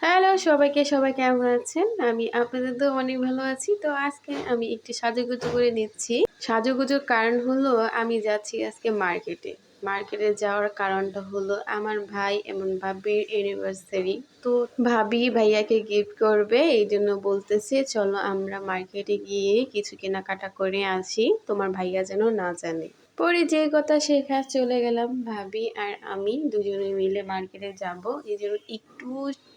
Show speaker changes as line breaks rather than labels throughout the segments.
Hello সবাইকে, সবাই কেমন আছেন? আমি আপনাদের তো অনেক ভালো আছি। তো আজকে আমি একটি সাজুগুজু করে নিচ্ছি। সাজুগুজুর কারণ হলো, আমি যাচ্ছি আজকে মার্কেটে। মার্কেটে যাওয়ার কারণটা হলো, আমার ভাই এমন ভাবির অ্যানিভার্সারি তো ভাবি ভাইয়াকে গিফট করবে এই জন্য বলতেছে, চলো আমরা মার্কেটে গিয়ে কিছু কেনাকাটা করে আসি। তোমার ভাইয়া যেন না জানে। পরে যে কথা শেখা চলে গেলাম ভাবি আর আমি দুজনে মিলে মার্কেটে যাব। এই জন্য একটু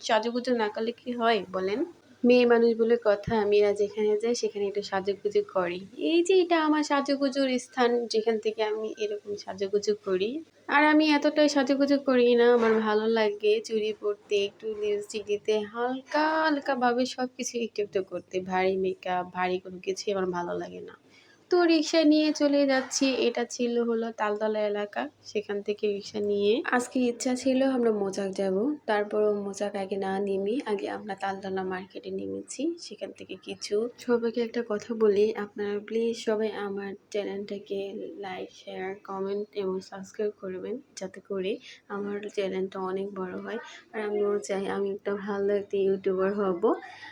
সাজুগুজু না করলে কি হয় বলেন? মেয়ে মানুষ বলে কথা, আমিরা যেখানে যাই সেখানে একটু সাজুগুজু করি। এই যে এটা আমার সাজুগুজুর স্থান, যেখান থেকে আমি এরকম সাজুগুজু করি। আর আমি এতটাই সাজুগুজু করি না, আমার ভালো লাগে চুরি পরতে, একটু লিপস্টিক দিতে, হালকা হালকা ভাবে সব কিছু একটু একটু করতে। ভারী মেকআপ ভারী কোনো কিছুই আমার ভালো লাগে না। তো রিক্সা নিয়ে চলে যাচ্ছি। এটা ছিল হলো তালতলা এলাকা। সেখান থেকে রিক্সা নিয়ে আজকে ইচ্ছা ছিল আমরা মোজাক যাব। তারপরও মোজাক আগে না নেমে আগে আমরা তালতলা মার্কেটে নেমেছি। সেখান থেকে কিছু সবাইকে একটা কথা বলি। আপনারা প্লিজ সবাই আমার চ্যানেলটাকে লাইক শেয়ার কমেন্ট এবং সাবস্ক্রাইব করবেন। যাতে করে আমার চ্যানেলটা অনেক বড় হয়। আর আমিও চাই আমি একটা ভালো একটা ইউটিউবার হব।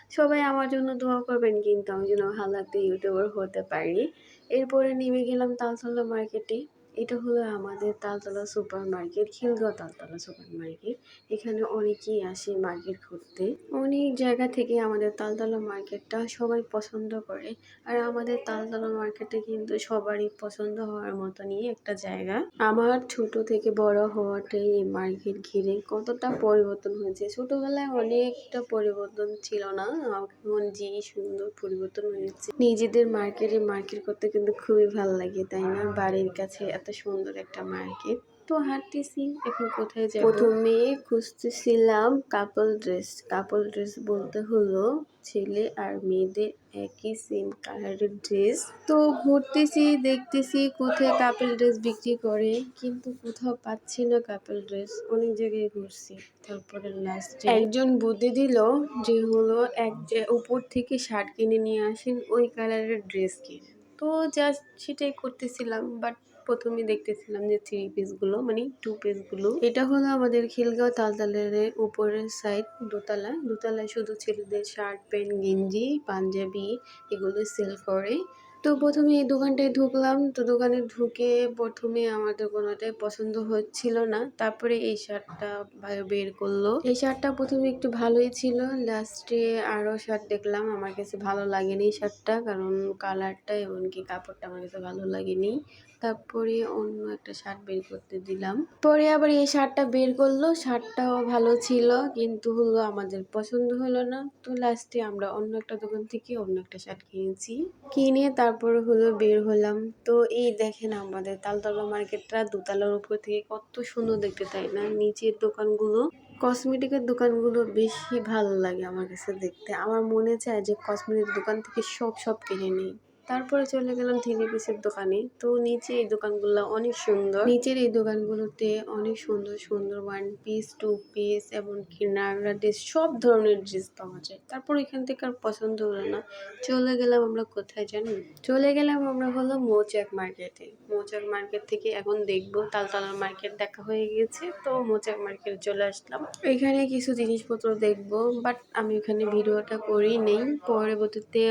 সবাই আমার জন্য দোয়া করবেন, কিন্তু আমি যেন ভালো একটা ইউটিউবার হতে পারি। এরপরে নেমে গেলাম তালতলা মার্কেটে এটা হলো আমাদের Taltala super market Khilgaon Taltala super market এখানে অনেকেই আসে মার্কেট ঘুরতে অনেক জায়গা থেকে আমাদের তালতলা মার্কেটটা সবাই পছন্দ করে। আর আমাদের তালতলা মার্কেটে কিন্তু সবারই পছন্দ হওয়ার মতনই একটা জায়গা। আমার ছোট থেকে বড় হওয়াটাই এই মার্কেট ঘিরে কতটা পরিবর্তন হয়েছে। ছোটবেলায় অনেকটা পরিবর্তন ছিল না, এখন যে সুন্দর পরিবর্তন হয়েছে। নিজেদের মার্কেটে মার্কেট করতে কিন্তু খুবই ভালো লাগে, তাই না? বাড়ির কাছে এত সুন্দর একটা মার্কেট। তো হাঁটতেছি এখন কোথায় যাব? প্রথমে খুঁজতেছিলাম কাপল ড্রেস কাপল ড্রেস বলতে হলো ছেলে আর মেয়েদের একই সেম কালারের ড্রেস তো ঘুরতেছি দেখতেছি কোথায় কাপল ড্রেস বিক্রি করে কিন্তু কোথাও পাচ্ছি না কাপল ড্রেস অনেক জায়গায় ঘুরছি। তারপরে লাস্টে একজন বুদ্ধি দিল যে হলো এক উপর থেকে শার্ট কিনে নিয়ে আসেন ওই কালারের ড্রেস কিনে। তো জাস্ট সেটাই করতেছিলাম বাট প্রথমে দেখতেছিলাম যে থ্রি পিসগুলো মানে টু পিসগুলো এটা হলো আমাদের খিলগাঁও তালতালের উপরের সাইড দোতলা দোতলায় শুধু ছেলেদের শার্ট প্যান্ট গেঞ্জি, পাঞ্জাবি এগুলো সেল করে। তো প্রথমে এই দোকানটায় ঢুকলাম। তো দোকানে ঢুকে প্রথমে আমাদের কোনোটাই পছন্দ হচ্ছিল না। তারপরে এই শার্টটা বের করল। এই শার্টটা প্রথমে একটু ভালোই ছিল। লাস্টে আরও শার্ট দেখলাম, আমার কাছে ভালো লাগেনি এই শার্টটা, কারণ কালারটা এমনকি কাপড়টা আমার কাছে ভালো লাগেনি। তারপরে অন্য একটা শার্ট বের করতে দিলাম। পরে আবার এই শার্টটা বের করল, শার্টটাও ভালো ছিল, কিন্তু হলো আমাদের পছন্দ হলো না। তো লাস্টে আমরা অন্য একটা দোকান থেকে অন্য একটা শার্ট কিনেছি। কিনে তারপরে হলো বের হলাম। তো এই দেখেন আমাদের তালতলা মার্কেটটা, দোতলার উপর থেকে কত সুন্দর দেখতে, তাই না? নিচের দোকানগুলো কসমেটিকের দোকানগুলো বেশি ভালো লাগে আমার কাছে দেখতে। আমার মনে চায় যে কসমেটিক দোকান থেকে সব সব কিনে নিই। তারপরে চলে গেলাম থ্রি পিসের দোকানে। তো নিচে এই দোকানগুলো অনেক সুন্দর। নিচের এই দোকানগুলোতে অনেক সুন্দর সুন্দর ওয়ান পিস টু পিস এমনকি নাগরা ড্রেস সব ধরনের ড্রেস পাওয়া যায়। তারপর এখান থেকে আর পছন্দ হলো না। চলে গেলাম আমরা কোথায় জানি চলে গেলাম আমরা হলো মৌচাক মার্কেটে মৌচাক মার্কেট থেকে এখন দেখব তালতলার মার্কেট দেখা হয়ে গেছে তো মৌচাক মার্কেটে চলে আসলাম। এখানে কিছু জিনিসপত্র দেখব বাট আমি ওখানে ভিডিওটা করি নেই পরবর্তীতে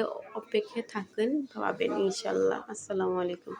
অপেক্ষায় থাকেন পাবেন ইনশাল্লাহ। আসসালামু আলাইকুম।